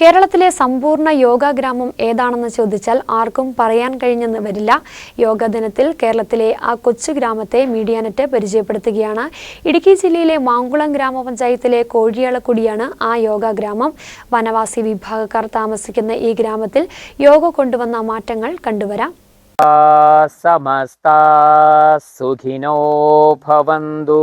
കേരളത്തിലെ സമ്പൂർണ യോഗ ഗ്രാമം ഏതാണെന്ന് ചോദിച്ചാൽ ആർക്കും പറയാൻ കഴിഞ്ഞെന്ന് വരില്ല. യോഗ ദിനത്തിൽ കേരളത്തിലെ ആ കൊച്ചു ഗ്രാമത്തെ മീഡിയാനെറ്റ് പരിചയപ്പെടുത്തുകയാണ്. ഇടുക്കി ജില്ലയിലെ മാങ്കുളം ഗ്രാമപഞ്ചായത്തിലെ കോഴിയളക്കുടിയാണ് ആ യോഗ ഗ്രാമം. വനവാസി വിഭാഗക്കാർ താമസിക്കുന്ന ഈ ഗ്രാമത്തിൽ യോഗ കൊണ്ടുവന്ന മാറ്റങ്ങൾ കണ്ടുവരാം. സമസ്ത സുഖിനോ ഭവന്തു.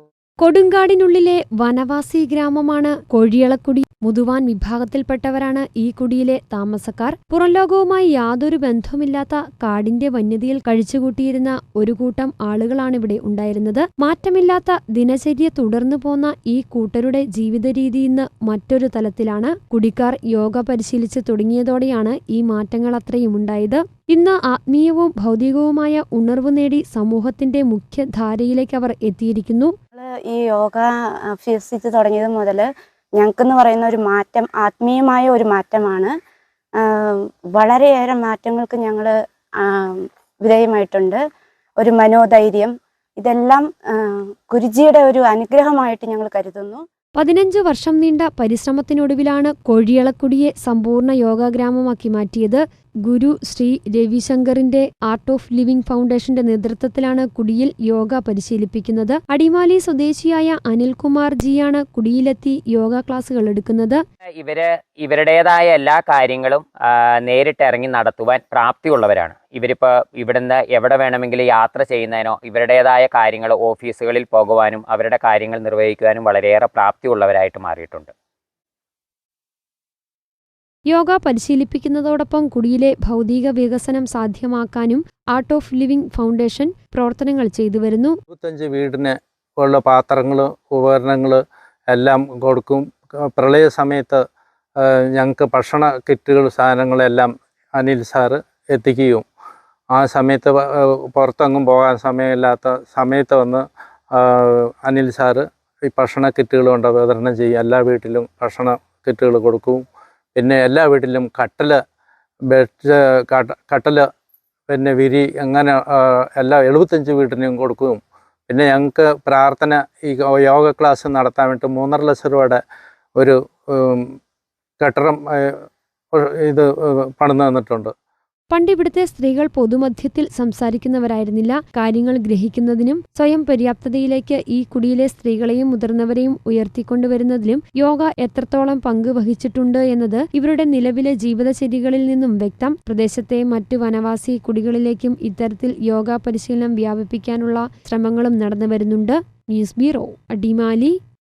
കൊടുങ്കാടിനുള്ളിലെ വനവാസി ഗ്രാമമാണ് കോഴിയളക്കുടി. മുതുവാൻ വിഭാഗത്തിൽപ്പെട്ടവരാണ് ഈ കുടിയിലെ താമസക്കാർ. പുറംലോകവുമായി യാതൊരു ബന്ധവുമില്ലാത്ത കാടിന്റെ വന്യതയിൽ കഴിച്ചുകൂട്ടിയിരുന്ന ഒരു കൂട്ടം ആളുകളാണിവിടെ ഉണ്ടായിരുന്നത്. മാറ്റമില്ലാത്ത ദിനചര്യ തുടർന്നു പോന്ന ഈ കൂട്ടരുടെ ജീവിതരീതി ഇന്ന് മറ്റൊരു തലത്തിലാണ്. കുടിക്കാർ യോഗ പരിശീലിച്ച് തുടങ്ങിയതോടെയാണ് ഈ മാറ്റങ്ങൾ അത്രയും ഉണ്ടായത്. ഇന്ന് ആത്മീയവും ഭൗതികവുമായ ഉണർവ് നേടി സമൂഹത്തിന്റെ മുഖ്യധാരയിലേക്ക് അവർ എത്തിയിരിക്കുന്നു. ഈ യോഗ അഭ്യസിച്ച് തുടങ്ങിയത് മുതൽ ഞങ്ങൾക്കെന്ന് പറയുന്ന ഒരു മാറ്റം ആത്മീയമായ ഒരു മാറ്റമാണ്. വളരെയേറെ മാറ്റങ്ങൾക്ക് ഞങ്ങൾ വിധേയമായിട്ടുണ്ട്. ഒരു മനോധൈര്യം ഇതെല്ലാം ഗുരുജിയുടെ ഒരു അനുഗ്രഹമായിട്ട് ഞങ്ങൾ കരുതുന്നു. പതിനഞ്ച് വർഷം നീണ്ട പരിശ്രമത്തിനൊടുവിലാണ് കോഴിയളക്കുടിയെ സമ്പൂർണ യോഗാഗ്രാമമാക്കി മാറ്റിയത് ഗുരു ശ്രീ രവിശങ്കറിന്റെ ആർട്ട് ഓഫ് ലിവിംഗ് ഫൗണ്ടേഷന്റെ നേതൃത്വത്തിലാണ് കുടിയിൽ യോഗ പരിശീലിപ്പിക്കുന്നത്. അടിമാലി സ്വദേശിയായ അനിൽകുമാർ ജിയാണ് കുടിയിലെത്തി യോഗ ക്ലാസുകൾ എടുക്കുന്നത്. ഇവർ ഇവരുടേതായ എല്ലാ കാര്യങ്ങളും നേരിട്ട് ഇറങ്ങി നടത്തുവാൻ പ്രാപ്തിയുള്ളവരാണ്. ഇവരിപ്പോൾ ഇവിടുന്ന് എവിടെ വേണമെങ്കിലും യാത്ര ചെയ്യുന്നതിനോ ഇവരുടേതായ കാര്യങ്ങൾ ഓഫീസുകളിൽ പോകുവാനും അവരുടെ കാര്യങ്ങൾ നിർവഹിക്കുവാനും വളരെയേറെ പ്രാപ്തിയുള്ളവരായിട്ട് മാറിയിട്ടുണ്ട്. യോഗ പരിശീലിപ്പിക്കുന്നതോടൊപ്പം കുടിയിലെ ഭൗതിക വികസനം സാധ്യമാക്കാനും ആർട്ട് ഓഫ് ലിവിംഗ് ഫൗണ്ടേഷൻ പ്രവർത്തനങ്ങൾ ചെയ്തു വരുന്നു. ഇരുപത്തഞ്ച് വീടിന് ഉള്ള പാത്രങ്ങൾ ഉപകരണങ്ങൾ എല്ലാം കൊടുക്കും. പ്രളയ സമയത്ത് ഞങ്ങൾക്ക് ഭക്ഷണ കിറ്റുകൾ സാധനങ്ങളെല്ലാം അനിൽ സാറ് എത്തിക്കുകയും ആ സമയത്ത് പുറത്തങ്ങും പോകാൻ സമയമില്ലാത്ത സമയത്ത് വന്ന് അനിൽ സാറ് ഈ ഭക്ഷണ കിറ്റുകൾ കൊണ്ട് വിതരണം ചെയ്യും. എല്ലാ വീട്ടിലും ഭക്ഷണ കിറ്റുകൾ കൊടുക്കും. പിന്നെ എല്ലാ വീട്ടിലും കട്ടൽ ബെഡ് കട്ടൽ പിന്നെ വിരി അങ്ങനെ എല്ലാ എഴുപത്തഞ്ച് വീട്ടിനും കൊടുക്കും. പിന്നെ ഞങ്ങൾക്ക് പ്രാർത്ഥന ഈ യോഗ ക്ലാസ് നടത്താൻ വേണ്ടി മൂന്നര ലക്ഷം രൂപയുടെ ഒരു കെട്ടിടം ഇത് പണിത് തന്നിട്ടുണ്ട്. പണ്ട് ഇവിടുത്തെ സ്ത്രീകൾ പൊതുമധ്യത്തിൽ സംസാരിക്കുന്നവരായിരുന്നില്ല. കാര്യങ്ങൾ ഗ്രഹിക്കുന്നതിനും സ്വയം പര്യാപ്തതയിലേക്ക് ഈ കുടിയിലെ സ്ത്രീകളെയും മുതിർന്നവരെയും ഉയർത്തിക്കൊണ്ടുവരുന്നതിലും യോഗ എത്രത്തോളം പങ്ക് വഹിച്ചിട്ടുണ്ട് എന്നത് ഇവരുടെ നിലവിലെ ജീവിതചര്യകളിൽ നിന്നും വ്യക്തം. പ്രദേശത്തെ മറ്റു വനവാസി കുടികളിലേക്കും ഇത്തരത്തിൽ യോഗ പരിശീലനം വ്യാപിപ്പിക്കാനുള്ള ശ്രമങ്ങളും നടന്നു വരുന്നുണ്ട്. News bureau Adimali.